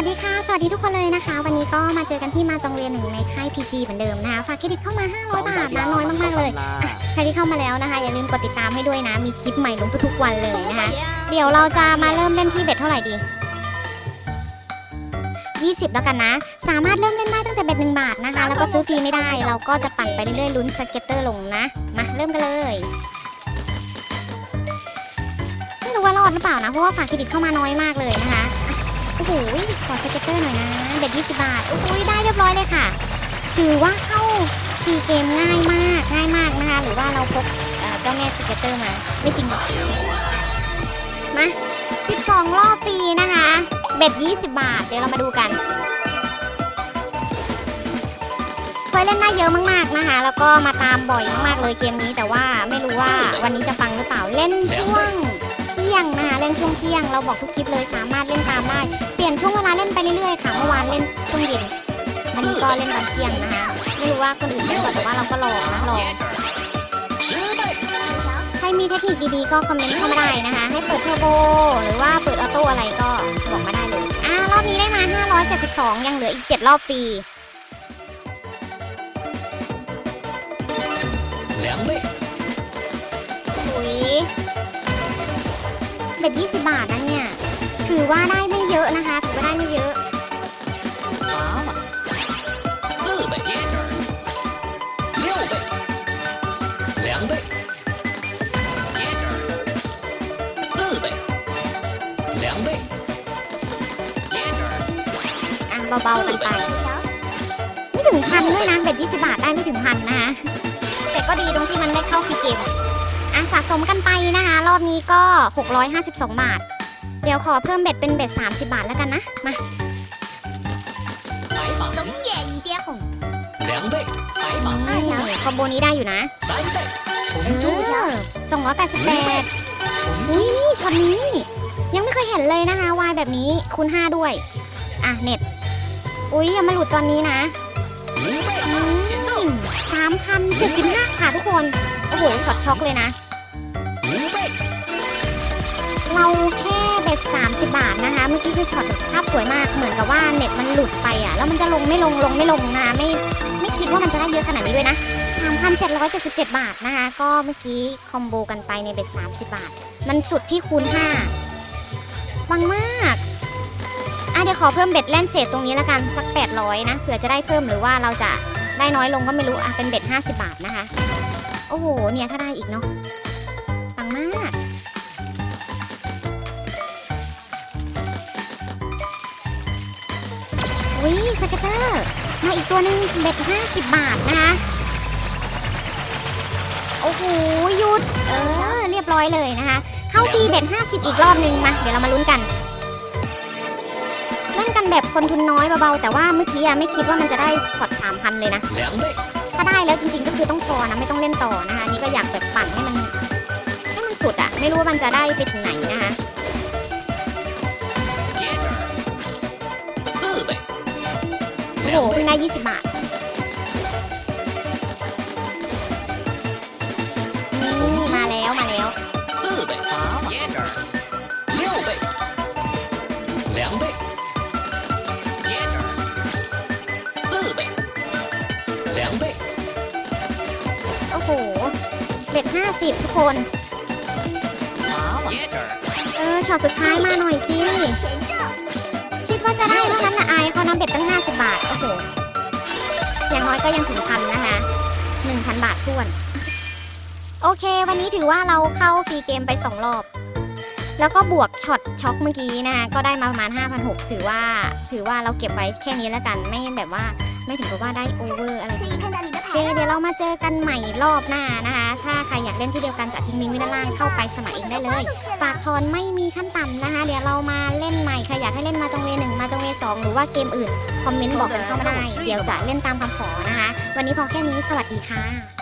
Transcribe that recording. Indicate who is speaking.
Speaker 1: วัสดีค่ะ สวัสดีทุกคนเลยนะคะ วันนี้ก็มาเจอกันที่มาจองเรียนหนึ่งในค่าย PG เหมือนเดิมนะคะ ฝากเครดิตเข้ามา 500 บาทนะน้อยมาก ๆ เลยอะใครที่เข้ามาแล้วนะคะ อย่าลืมกดติดตามให้ด้วยนะ มีคลิปใหม่ลงทุกๆวันเลยนะคะ เดี๋ยวเราจะมาเริ่มเล่นที่เบ็ดเท่าไหร่ดี 20 แล้วกันนะ สามารถเริ่มเล่นได้ตั้งแต่เบ็ดหนึ่งบาทนะคะ แล้วก็ซื้อฟรีไม่ได้ เราก็จะปั่นไปเรื่อยๆลุ้นสเก็ตเตอร์ลงนะ มาเริ่มกันเลยไม่รู้ว่ารอดหรือเปล่านะ เพราะว่าฝากเครดิตเข้ามาน้อยมากเลยนะคะอะ โอ้โหขอสเก็ตเตอร์หน่อยนะเบ็ด20 บาทโอ้ยได้เรียบร้อยเลยค่ะ ถือว่าเข้าฟีเกมง่ายมากง่ายมากนะคะ หรือว่าเราพกเอ่อเจ้าแม่สเก็ตเตอร์มา ไม่จริงหรอกมา 12 รอบฟรีนะคะ เบ็ด20 บาท เดี๋ยวเรามาดูกันเคยเล่นได้เยอะมากๆนะคะ แล้วก็มาตามบ่อยมากๆเลยเกมนี้ แต่ว่าไม่รู้ว่าวันนี้จะปังหรือเปล่า เล่นช่วง เที่ยงนะคะเล่นช่วงเที่ยง เราบอกทุกคลิปเลยสามารถเล่นตามได้เปลี่ยนช่วงเวลาเล่นไปเรื่อยๆค่ะเมื่อวานเล่นช่วงเย็นวันนี้ก็เล่นตอนเที่ยงนะคะไม่รู้ว่าคนอื่นเล่นก่อนแต่ว่าเราก็รอนะรอใครมีเทคนิคดีๆก็คอมเมนต์เข้ามาได้นะคะ ให้เปิดเทอร์โบหรือว่าเปิดออโต้อะไรก็บอกมาได้เลยอ่ารอบนี้ได้มา 572 ยังเหลืออีก 7 รอบฟรี เบ็ด20 บาทนะเนี่ย ถือว่าได้ไม่เยอะนะคะ ถือว่าได้ไม่เยอะ
Speaker 2: 八嘛，四倍，六倍，两倍，四倍，两倍，
Speaker 1: อ่ะเบาๆกันไป ไม่ถึงพันด้วยนะเบ็ด20 บาทได้ไม่ถึงพันนะคะ แต่ก็ดีตรงที่มันได้เข้าฟรีเกมอ่ะ อะสะสมกันไปนะคะ รอบนี้ก็ 652 บาท เดี๋ยวขอเพิ่มเบ็ดเป็นเบ็ด 30 บาทแล้วกันนะ มา
Speaker 2: สม
Speaker 3: เกียรติ
Speaker 2: เดียข
Speaker 1: องคอมโบนี้ได้อยู่นะ
Speaker 2: สอ
Speaker 1: งร้อ
Speaker 2: ยแป
Speaker 1: ดสิบแปดอุ้ยนี่ช็อตนี้ ยังไม่เคยเห็นเลยนะคะวายแบบนี้คูณห้าด้วย อะ เน็ต อุ้ยอย่ามาหลุดตอนนี้นะสามพัเจ็ดสิบห้าค่ะทุกคน โอ้โหช็อตช็อกเลยนะ เราแค่เบ็ด30 บาทนะคะ เมื่อกี้คือช็อตภาพสวยมาก เหมือนกับว่าเน็ตมันหลุดไปอะ แล้วมันจะลงไม่ลงลงไม่ลงนะไม่ไม่คิดว่ามันจะได้เยอะขนาดนี้ด้วยนะ 3,777 บาทนะคะ ก็เมื่อกี้คอมโบกันไปในเบ็ด30 บาท มันสุดที่คูณ5วังมากอะเดี๋ยวขอเพิ่มเบ็ดแล่นเศษตรงนี้แล้วกันสัก 800 นะเผื่อจะได้เพิ่มหรือว่าเราจะได้น้อยลงก็ไม่รู้อะเป็นเบ็ด50 บาทนะคะ โอ้โหเนี่ยถ้าได้อีกเนาะ สเก็ตเตอร์ มาอีกตัวหนึ่งเบ็ด50 บาทนะคะ โอ้โหหยุด เออ เรียบร้อยเลยนะคะ เข้าฟรีเบ็ด50 อีกรอบหนึ่งมา เดี๋ยวเรามาลุ้นกัน เล่นกันแบบคนทุนน้อยเบาๆ แต่ว่าเมื่อกี้อะไม่คิดว่ามันจะได้ถอด3,000 เลยนะ，ถ้าได้แล้วจริงๆ ก็คือต้องพอนะ ไม่ต้องเล่นต่อนะคะนนี่ก็อยากแบบปั่นให้มัน ให้มันสุดอะไม่รู้ว่ามันจะได้ไปถึงไหนนะคะ อ้โหเพิ่งได้ 20 บาท นี่มาแล้วมาแล้ว
Speaker 2: 四倍，八嘛，六倍，两倍，四倍，两倍，
Speaker 1: โอ้โห เบ็ด50 ทุกคน
Speaker 2: 八嘛，
Speaker 1: เออช็อตสุดท้ายมาหน่อยสิ
Speaker 3: 前兆，
Speaker 1: คิด ว่จะได้เท่านั้นนะไอเขาน้ำเบ็ดตั้ง 50 บาท โอ้โห อย่างน้อยก็ยังถึงพันนะคะ1,000 บาทท้วน โอเค วันนี้ถือว่าเราเข้าฟรีเกมไป 2 รอบ แล้วก็บวกช็อตช็อกเมื่อกี้นะคะก็ได้มาประมาณ 5,600 ถือว่าถือว่าเราเก็บไว้แค่นี้แล้วกัน ไม่แบบว่าไม่ถึงกับว่าได้โอเวอร์อะไรโอเคเดี๋ยวเรามาเจอกันใหม่รอบหน้านะคะ ใครอยากเล่นที่เดียวกันจะทิ้งลิงก์ไว้ด้านล่างเข้าไปสมัครเองได้เลย ฝากทอนไม่มีขั้นต่ำนะคะ เดี๋ยวเรามาเล่นใหม่ใครอยากให้เล่นมาจงเวหนึ่งมาจงเวสองหรือว่าเกมอื่นคอมเมนต์บอกกันเข้ามาได้ เดี๋ยวจะเล่นตามคำขอนะคะ วันนี้พอแค่นี้สวัสดีค่ะ